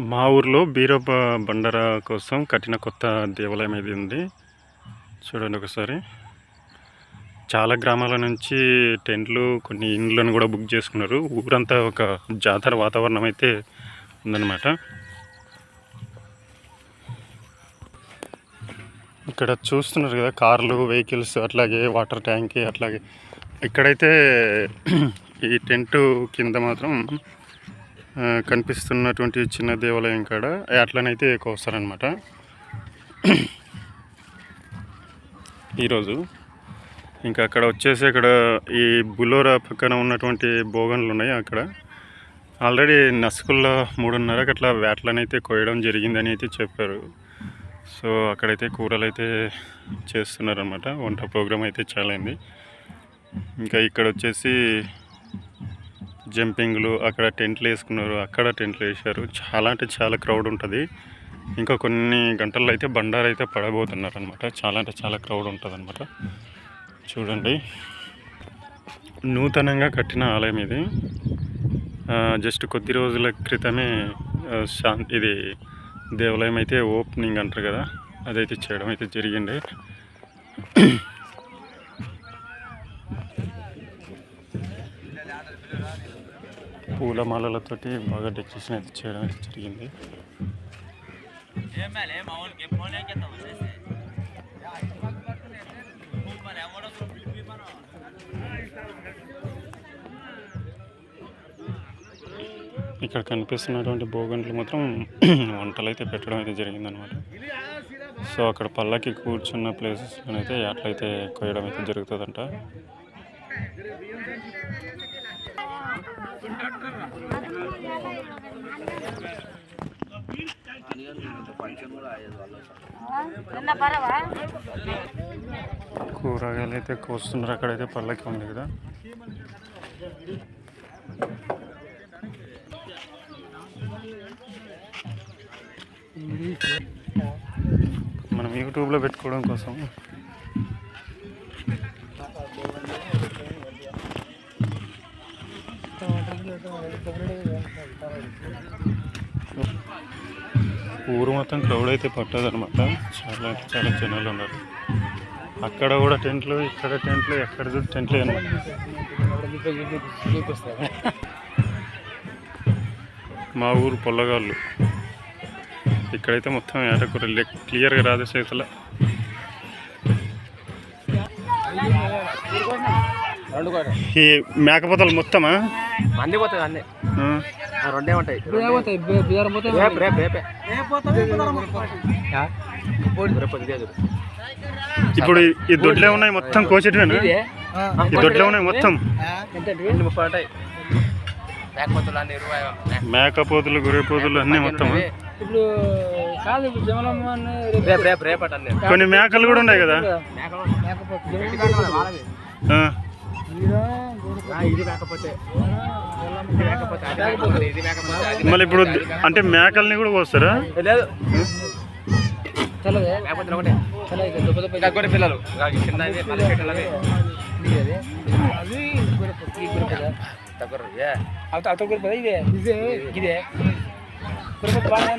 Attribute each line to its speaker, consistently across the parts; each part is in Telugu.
Speaker 1: మా ఊర్లో బీరప్ప బండర కోసం కట్టిన కొత్త దేవాలయం ఇది ఉంది. చూడండి ఒకసారి. చాలా గ్రామాల నుంచి టెంట్లు కొన్ని ఇండ్లను కూడా బుక్ చేసుకున్నారు. ఊరంతా ఒక జాతర వాతావరణం అయితే ఉందన్నమాట. ఇక్కడ చూస్తున్నారు కదా కార్లు వెహికల్స్ అట్లాగే వాటర్ ట్యాంక్ అట్లాగే. ఇక్కడైతే ఈ టెంట్ కింద మాత్రం కనిపిస్తున్నటువంటి చిన్న దేవాలయం కాడ. అట్లనైతే కోస్తారనమాట ఈరోజు ఇంకా అక్కడ వచ్చేసి అక్కడ ఈ బులోరా పక్కన ఉన్నటువంటి బోగన్లు ఉన్నాయి అక్కడ. ఆల్రెడీ నసుకుల్లో మూడున్నరకు అట్లా వేటలనైతే కోయడం జరిగిందని అయితే చెప్పారు. సో అక్కడైతే కూరలు అయితే చేస్తున్నారనమాట వంట ప్రోగ్రామ్ అయితే చాలా అయింది ఇంకా ఇక్కడ వచ్చేసి జంపింగ్లు అక్కడ టెంట్లు వేసుకున్నారు అక్కడ టెంట్లు వేసారు చాలా అంటే చాలా క్రౌడ్ ఉంటుంది. ఇంకా కొన్ని గంటల్లో అయితే బండారు అయితే పడబోతున్నారు అనమాట చాలా అంటే చాలా క్రౌడ్ ఉంటుంది అనమాట చూడండి. నూతనంగా కట్టిన ఆలయం ఇది. జస్ట్ కొద్ది రోజుల క్రితమే శాంతి శాం ఇది దేవాలయం అయితే ఓపెనింగ్ అంటారు కదా అదైతే చేయడం అయితే జరిగింది. పూలమాలలతోటి బాగా డెకరేషన్ అయితే చేయడం అయితే జరిగింది. ఇక్కడ కనిపిస్తున్నటువంటి భోగంట్లు మాత్రం వంటలు అయితే పెట్టడం అయితే జరిగిందనమాట సో అక్కడ పల్లకి కూర్చున్న ప్లేసెస్ అయితే అట్లయితే కొయ్యడం అయితే జరుగుతుందంట. కూరగాయలు అయితే కోస్తున్నారు. అక్కడైతే పల్లకి ఉంది కదా. మనం యూట్యూబ్లో పెట్టుకోవడం కోసం. ఊరు మొత్తం క్రౌడ్ అయితే పట్టదు అనమాట చాలా అంటే చాలా జనాలు ఉన్నారు. అక్కడ కూడా టెంట్లు ఇక్కడ టెంట్లు ఎక్కడ చూడు టెంట్లే అనమాట మా ఊరు పొల్లగాళ్ళు. ఇక్కడైతే మొత్తం ఏటకూర క్లియర్గా రాదు చేతుల. ఈ మేకపోతలు మొత్తమా?
Speaker 2: మంది పోతుంది అన్నీ. రెండే ఉంటాయి. రేపు రేపు రేపే.
Speaker 1: ఇప్పుడు ఈ- దొడ్లే ఉన్నాయి మొత్తం కోసేటివేనా? ఈ దొడ్లే ఉన్నాయి మొత్తం. మేకపోతులు గొర్రెపోతులు అన్నీ మొత్తం
Speaker 3: ఇప్పుడు కాదు ఇప్పుడు జమలమ్మ అని రేపు
Speaker 2: రేపు రేపు రేపటి అన్ని
Speaker 1: కొన్ని మేకలు కూడా ఉన్నాయి కదా?
Speaker 2: మేకలు ఇది అది
Speaker 1: మళ్ళీ ఇప్పుడు అంటే మేకల్ని కూడా కోస్తారా.
Speaker 2: లేదు. పిల్లలు.
Speaker 3: ఇది. ఇదే. బాగా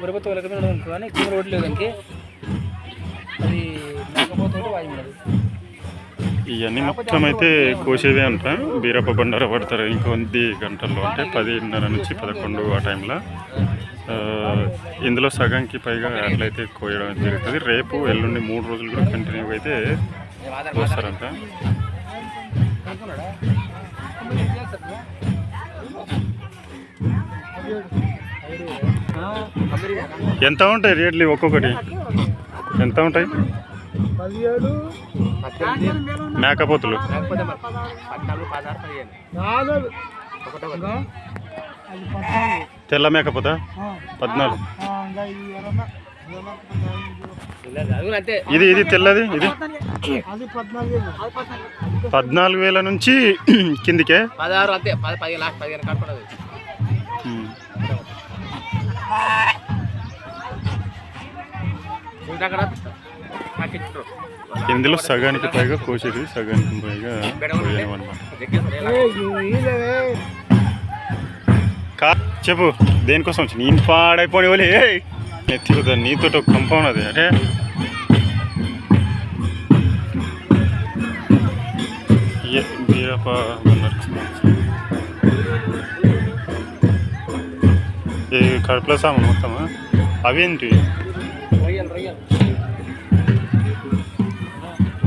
Speaker 3: గురపత వాళ్ళకి కానీ రోడ్డు లేదు అది మేకపోతే ఒకటి వాయి ఉన్నది
Speaker 1: ఇవన్నీ మొత్తం అయితే కోసేదే అంట. బీరప్ప బండార పడతారు ఇంకొద్ది గంటల్లో అంటే పదిన్నర నుంచి పదకొండు ఆ టైంలో. ఇందులో సగంకి పైగా అట్లయితే కోయడం జరుగుతుంది. రేపు ఎల్లుండి మూడు రోజులు కూడా కంటిన్యూగా అయితే కోస్తారంట. ఎంత ఉంటాయి రేట్లు ఒక్కొక్కటి? ఎంత ఉంటాయి? మేకపోతులు. తెల్ల మేకపోతా? పద్నాలుగు. ఇది ఇది తెల్లది ఇది?
Speaker 3: పద్నాలుగు.
Speaker 1: వేల నుంచి కిందికే?
Speaker 2: పదహారు అంతే. పది పదిహేను లాస్ట్ పదిహేను కనపడదు. అక్కడ.
Speaker 1: ఇందులో సగానికి పైగా కోసేది సగానికి పైగా. కా చెప్పు దేనికోసం వచ్చి? నేను పాడైపోయి వాళ్ళు ఎత్తి నీతో ఒక కంపౌండ్ అది అంటే? కడుపులో సామాన్ మొత్తమా? అవేంటి
Speaker 3: రొయ్యలు రొయ్యలు.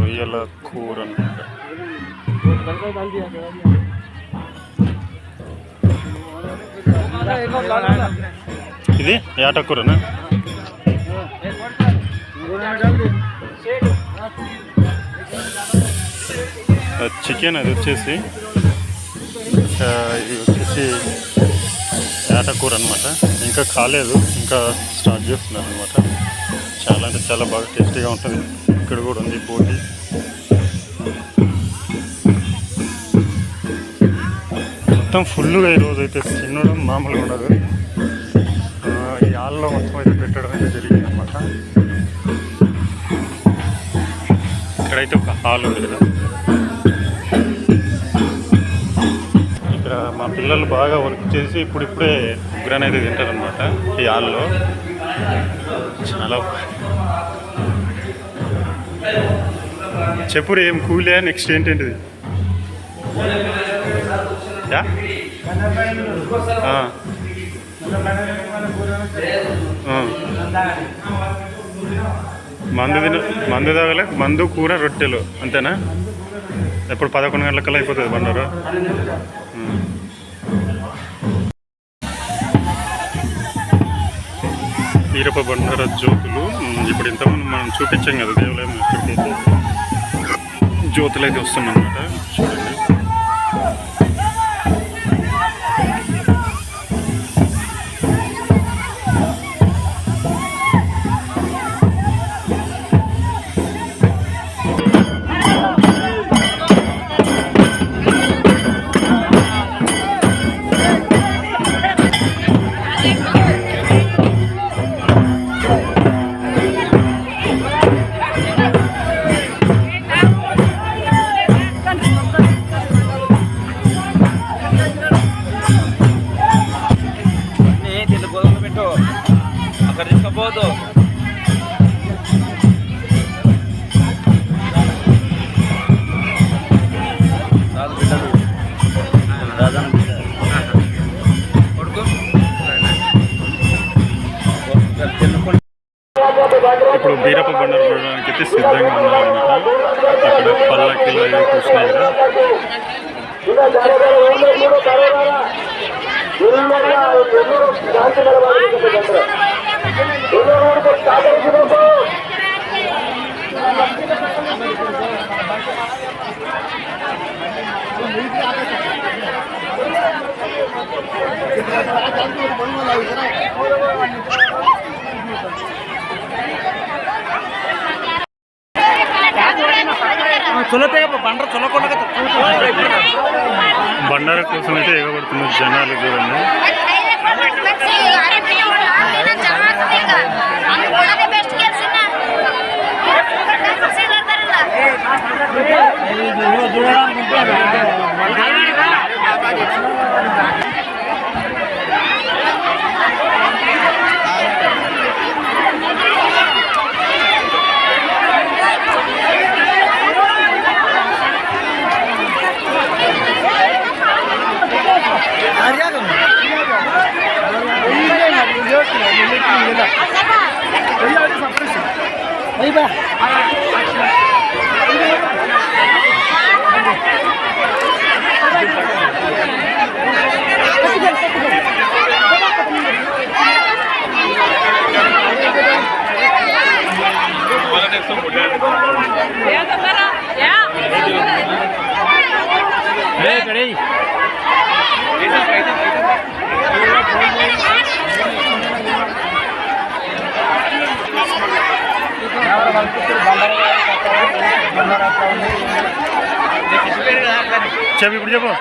Speaker 1: రొయ్యల కూర అనమాట ఇది ఏట చికెన్ అది వచ్చేసి ఇది వచ్చేసి ఏటకూర అనమాట ఇంకా కాలేదు ఇంకా స్టార్ట్ చేస్తున్నారు అనమాట చాలా అంటే చాలా బాగా టేస్టీగా ఉంటుంది. ఇక్కడ కూడా ఉంది పోటీ. మొత్తం ఫుల్గా ఈరోజు అయితే తినడం మామూలుగా ఉండదు. ఈ ఆల్లో మొత్తం అయితే పెట్టడం అయితే జరిగింది అనమాట ఇక్కడైతే ఒక హాల్ ఉంది కదా. ఇక్కడ మా పిల్లలు బాగా వర్క్ చేసి ఇప్పుడిప్పుడే ఉగ్రాన్ అయితే తింటారనమాట ఈ హాల్లో. చాలా చెప్పురు ఏం కూలే నెక్స్ట్ ఏంటంటిది యా? మందు తిన మందు తాగలే మందు కూర రొట్టెలు అంతేనా? ఎప్పుడు పదకొండు గంటలకల్లా అయిపోతుంది బండారు. ఉమ్. బండార జ్యోతులు. ఇప్పుడు ఇంతకుముందు మనం చూపించాం కదా దేవాలయం ఎక్కడికైతే జ్యోతులు అయితే వస్తున్నాయన్నమాట. చూడండి. అయితే సిద్ధంగా ఉన్నారనమాట అక్కడ పల్లకిలో అవి కూర్చున్నాయి కదా. బండర కోసం అయితే ఎగబడుతున్నారు జనాలు చూడండి. Chavi, por.